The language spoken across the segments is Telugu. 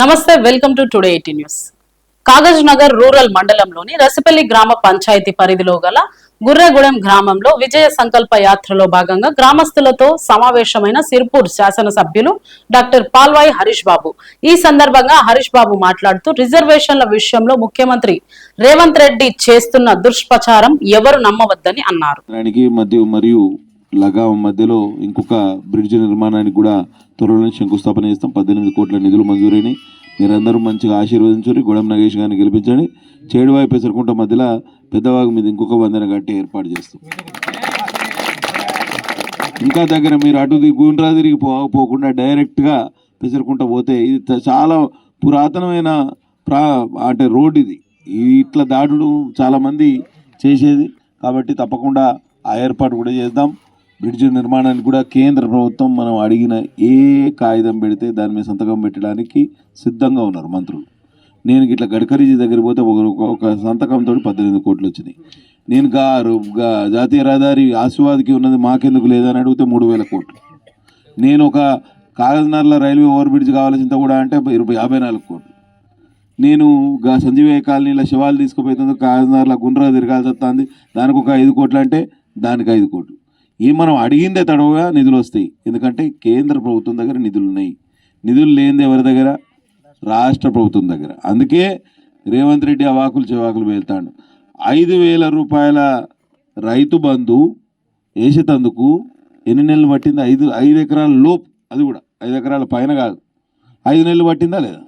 నమస్తే welcome to today eighty news. Kagaz Nagar rural మండలంలోని రసిపల్లి గ్రామ పంచాయతీ పరిధిలో గల గుర్రెగూడెం గ్రామంలో విజయ సంకల్ప యాత్రలో భాగంగా గ్రామస్తులతో సమావేశమైన సిర్పూర్ శాసనసభ్యులు డాక్టర్ పాల్వాయి హరీష్ బాబు. ఈ సందర్భంగా హరీష్ బాబు మాట్లాడుతూ రిజర్వేషన్ల విషయంలో ముఖ్యమంత్రి రేవంత్ రెడ్డి చేస్తున్న దుష్ప్రచారం ఎవరు నమ్మవద్దని అన్నారు. మరియు లగాం మధ్యలో ఇంకొక బ్రిడ్జ్ నిర్మాణానికి కూడా త్వరలో శంకుస్థాపన చేస్తాం. పద్దెనిమిది కోట్ల నిధులు మంజూరైనవి మీరందరూ మంచిగా ఆశీర్వదించుని గూడెం నగేష్ గారిని గెలిపించండి. చేడువాయి పెసరకుంట మధ్యలో పెద్దవాగు మీద ఇంకొక వందన గట్టి ఏర్పాటు చేస్తాం. ఇంకా దగ్గర మీరు అటు గుండ్రా తిరిగి పో పోకుండా డైరెక్ట్గా పెసరకుంట పోతే ఇది చాలా పురాతనమైన ప్రా అంటే రోడ్ ఇది. ఇట్లా దాడుడు చాలామంది చేసేది. కాబట్టి తప్పకుండా ఆ ఏర్పాటు కూడా చేద్దాం. బ్రిడ్జ్ నిర్మాణానికి కూడా కేంద్ర ప్రభుత్వం మనం అడిగిన ఏ కాగితం పెడితే దాని మీద సంతకం పెట్టడానికి సిద్ధంగా ఉన్నారు మంత్రులు. నేను ఇట్లా గడ్కరీజీ దగ్గర పోతే ఒక ఒక సంతకంతో పద్దెనిమిది కోట్లు వచ్చినాయి. నేను గా జాతీయ రహదారి ఆశీర్వాద్కి ఉన్నది మాకెందుకు లేదని అడిగితే మూడు వేల కోట్లు. నేను ఒక కాగజ్నగర్లో రైల్వే ఓవర్ బ్రిడ్జ్ కావాల్సింత కూడా అంటే ఇరవై యాభై నాలుగు కోట్లు. నేను గా సంజీవయ్య కాలనీలో శివాలు తీసుకుపోతుంది కాగజ్నగర్లో గుండ్రా తిరగాల్సి వస్తుంది. దానికి ఒక ఐదు కోట్లు అంటే దానికి ఐదు కోట్లు. ఈ మనం అడిగిందే తడవుగా నిధులు వస్తాయి. ఎందుకంటే కేంద్ర ప్రభుత్వం దగ్గర నిధులు ఉన్నాయి. నిధులు లేనిది ఎవరి దగ్గర? రాష్ట్ర ప్రభుత్వం దగ్గర. అందుకే రేవంత్ రెడ్డి అవాకులు చెవాకులు వెళ్తాడు ఐదు వేల రూపాయల రైతు బంధు వేసేటందుకు ఎన్ని నెలలు పట్టింది? ఐదు ఐదు ఎకరాల లోపు. అది కూడా ఐదు ఎకరాల పైన కాదు. ఐదు నెలలు పట్టిందా లేదా?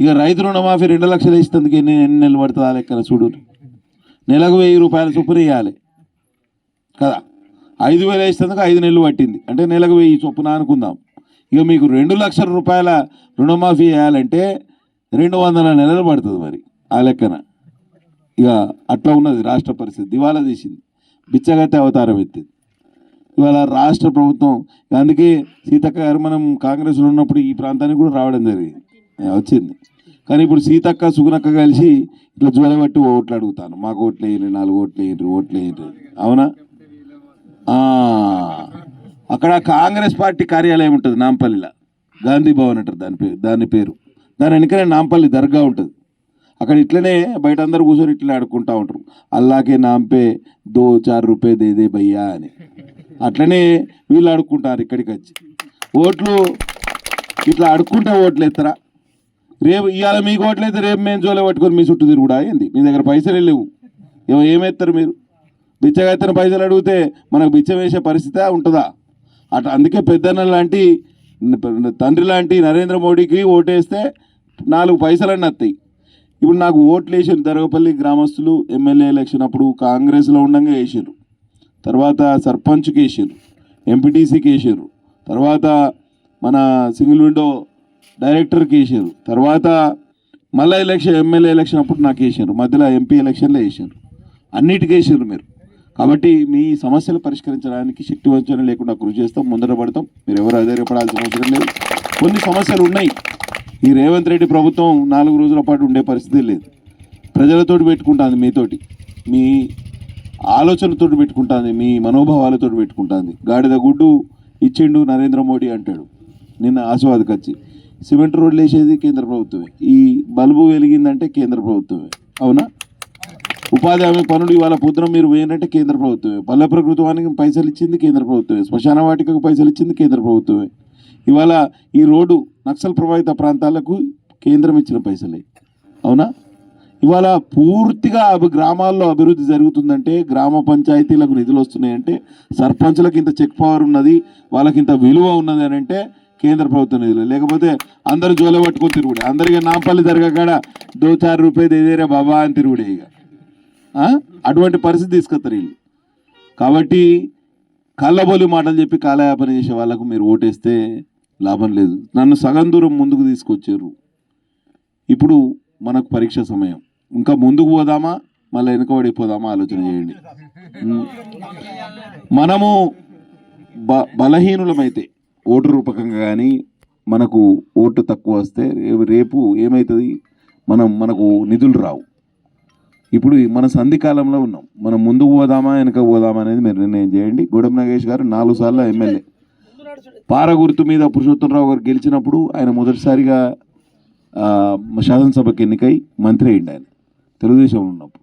ఇక రైతు రుణమాఫీ రెండు లక్షలు వేసేందుకు ఎన్ని ఎన్ని నెలలు పడుతుంది ఆ లెక్కన చూడు. నెలకు వెయ్యి రూపాయల చొప్పున వేయాలి. కదా? ఐదు వేలు వేసినందుకు ఐదు నెలలు పట్టింది. అంటే నెలకు వెయ్యి చొప్పున అనుకుందాం. ఇక మీకు రెండు లక్షల రూపాయల రుణమాఫీ చేయాలంటే రెండు వందల నెలలు పడుతుంది మరి ఆ లెక్కన. ఇక అట్లా ఉన్నది రాష్ట్ర పరిస్థితి. దివాలా తీసింది. బిచ్చగత్తే అవతారం ఎత్తింది. ఇవాళ రాష్ట్ర ప్రభుత్వం అందుకే సీతక్క గారు మనం కాంగ్రెస్లో ఉన్నప్పుడు ఈ ప్రాంతానికి కూడా రావడం జరిగింది. వచ్చింది. కానీ ఇప్పుడు సీతక్క సుగునక్క కలిసి ఇట్లా జ్వరబట్టి ఓట్లు అడుగుతాను. మాకు ఓట్లు వేయండి నాలుగు ఓట్లు వేయండి ఓట్లు వేయండి. అవునా? అక్కడ కాంగ్రెస్ పార్టీ కార్యాలయం ఉంటుంది నాంపల్లిలో. గాంధీ భవన్ అంటారు దాని పేరు దాని పేరు. దాని వెనుకనే నాంపల్లి దర్గా ఉంటుంది. అక్కడ ఇట్లనే బయట అందరూ కూర్చొని ఇట్లనే ఆడుకుంటూ ఉంటారు. అల్లాకే నాంపే దో చార్ రూపే దే దే భయ్యా అని. అట్లనే వీళ్ళు ఆడుకుంటారు ఇక్కడికి వచ్చి. ఓట్లు ఇట్లా ఆడుకుంటే ఓట్లు ఎత్తరా? రేపు ఇవాళ మీకు ఓట్లు అయితే రేపు మేము జోలే పట్టుకొని మీ చుట్టూ తిరుగుడా ఏంది? మీ దగ్గర పైసలు లేవు. ఏమో మీరు? బిచ్చగెత్తన పైసలు అడిగితే మనకు బిచ్చం వేసే పరిస్థితి ఉంటుందా? అట్లా అందుకే పెద్దన్న లాంటి తండ్రి లాంటి నరేంద్ర మోడీకి ఓటేస్తే నాలుగు పైసలన్నీ వస్తాయి. ఇప్పుడు నాకు ఓట్లు వేసారు దరగపల్లి గ్రామస్తులు ఎమ్మెల్యే ఎలక్షన్ అప్పుడు కాంగ్రెస్లో ఉండగా వేసారు. తర్వాత సర్పంచ్కి వేసారు ఎంపీటీసీకి వేసారు. తర్వాత మన సింగిల్ విండో డైరెక్టర్కి వేసారు. తర్వాత మళ్ళీ ఎలక్షన్ ఎమ్మెల్యే ఎలక్షన్ అప్పుడు నాకు వేసారు. మధ్యలో ఎంపీ ఎలక్షన్లో వేసారు. అన్నిటికీ వేసారు మీరు. కాబట్టి మీ సమస్యలు పరిష్కరించడానికి శక్తి వంచన లేకుండా కృషి చేస్తాం ముందర పడతాం. మీరు ఎవరు అధైర్యపడాల్సిన అవసరం లేదు. కొన్ని సమస్యలు ఉన్నాయి. ఈ రేవంత్ రెడ్డి ప్రభుత్వం నాలుగు రోజుల పాటు ఉండే పరిస్థితి లేదు. ప్రజలతోటి పెట్టుకుంటుంది మీతోటి. మీ ఆలోచనతో పెట్టుకుంటుంది మీ మనోభావాలతో పెట్టుకుంటుంది. గాడిద గుడ్డు ఇచ్చిండు నరేంద్ర మోడీ అంటాడు. నిన్న ఆశీర్వాదకు వచ్చి సిమెంట్ రోడ్లు వేసేది కేంద్ర ప్రభుత్వమే. ఈ బల్బు వెలిగిందంటే కేంద్ర ప్రభుత్వమే. అవునా? ఉపాధి హామీ పనులు ఇవాళ పొద్దున మీరు వేయనంటే కేంద్ర ప్రభుత్వమే. పల్లె ప్రభుత్వానికి పైసలు ఇచ్చింది కేంద్ర ప్రభుత్వమే. శ్మశాన వాటికకు పైసలు ఇచ్చింది కేంద్ర ప్రభుత్వమే. ఇవాళ ఈ రోడ్డు నక్సల్ ప్రభావిత ప్రాంతాలకు కేంద్రం ఇచ్చిన పైసలే. అవునా? ఇవాళ పూర్తిగా అభి గ్రామాల్లో అభివృద్ధి జరుగుతుందంటే గ్రామ పంచాయతీలకు నిధులు వస్తున్నాయంటే సర్పంచులకు ఇంత చెక్ పవర్ ఉన్నది వాళ్ళకి ఇంత విలువ ఉన్నది అని అంటే కేంద్ర ప్రభుత్వ నిధులు. లేకపోతే అందరూ జోలే పట్టుకొని తిరుగుడే. అందరికీ నాంపల్లి జరగకాడ దో చారు రూపాయలు ఏదేరే బాబా అని తిరుగుడే ఇక. అటువంటి పరిస్థితి తీసుకొస్తారు వీళ్ళు. కాబట్టి కళ్ళబోలి మాటలు చెప్పి కాలయాపన చేసే వాళ్ళకు మీరు ఓటేస్తే లాభం లేదు. నన్ను సగం దూరం ముందుకు తీసుకొచ్చారు. ఇప్పుడు మనకు పరీక్ష సమయం. ఇంకా ముందుకు పోదామా? మళ్ళీ వెనుకబడిపోదామా ఆలోచన చేయండి. మనము బ బలహీనులమైతే ఓటు రూపకంగా కానీ మనకు ఓటు తక్కువ వస్తే రేపు రేపు ఏమవుతుంది మనం మనకు నిధులు రావు. ఇప్పుడు మన సంధి కాలంలో ఉన్నాం. మనం ముందుకు పోదామా వెనక పోదామా అనేది మీరు నిర్ణయం చేయండి. గూడెం నాగేష్ గారు నాలుగు సార్లు ఎమ్మెల్యే. పార గుర్తు మీద పురుషోత్తమరావు గారు గెలిచినప్పుడు ఆయన మొదటిసారిగా శాసనసభకి ఎన్నికై మంత్రి అయిండు ఆయన. తెలుగుదేశంలో ఉన్నప్పుడు.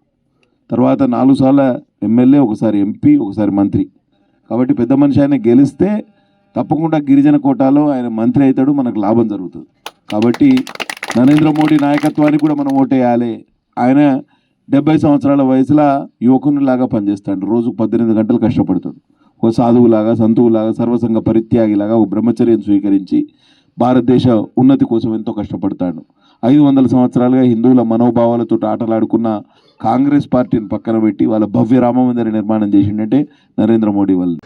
తర్వాత నాలుగు సార్ల ఎమ్మెల్యే ఒకసారి ఎంపీ ఒకసారి మంత్రి. కాబట్టి పెద్ద మనిషి ఆయన గెలిస్తే తప్పకుండా గిరిజన కోటాలో ఆయన మంత్రి అవుతాడు మనకు లాభం జరుగుతుంది. కాబట్టి నరేంద్ర మోడీ నాయకత్వానికి కూడా మనం ఓటేయాలి. ఆయన డెబ్బై సంవత్సరాల వయసులో యువకునిలాగా పనిచేస్తాడు. రోజు పద్దెనిమిది గంటలు కష్టపడతాడు. ఒక సాధువులాగా సంతువులాగా సర్వసంగ పరిత్యాగిలాగా ఓ బ్రహ్మచర్యం స్వీకరించి భారతదేశ ఉన్నతి కోసం ఎంతో కష్టపడతాడు. ఐదు వందల సంవత్సరాలుగా హిందువుల మనోభావాలతో ఆటలాడుకున్న కాంగ్రెస్ పార్టీని పక్కన పెట్టి వాళ్ళ భవ్య రామ మందిర నిర్మాణం చేసిండంటే నరేంద్ర మోడీ వాళ్ళు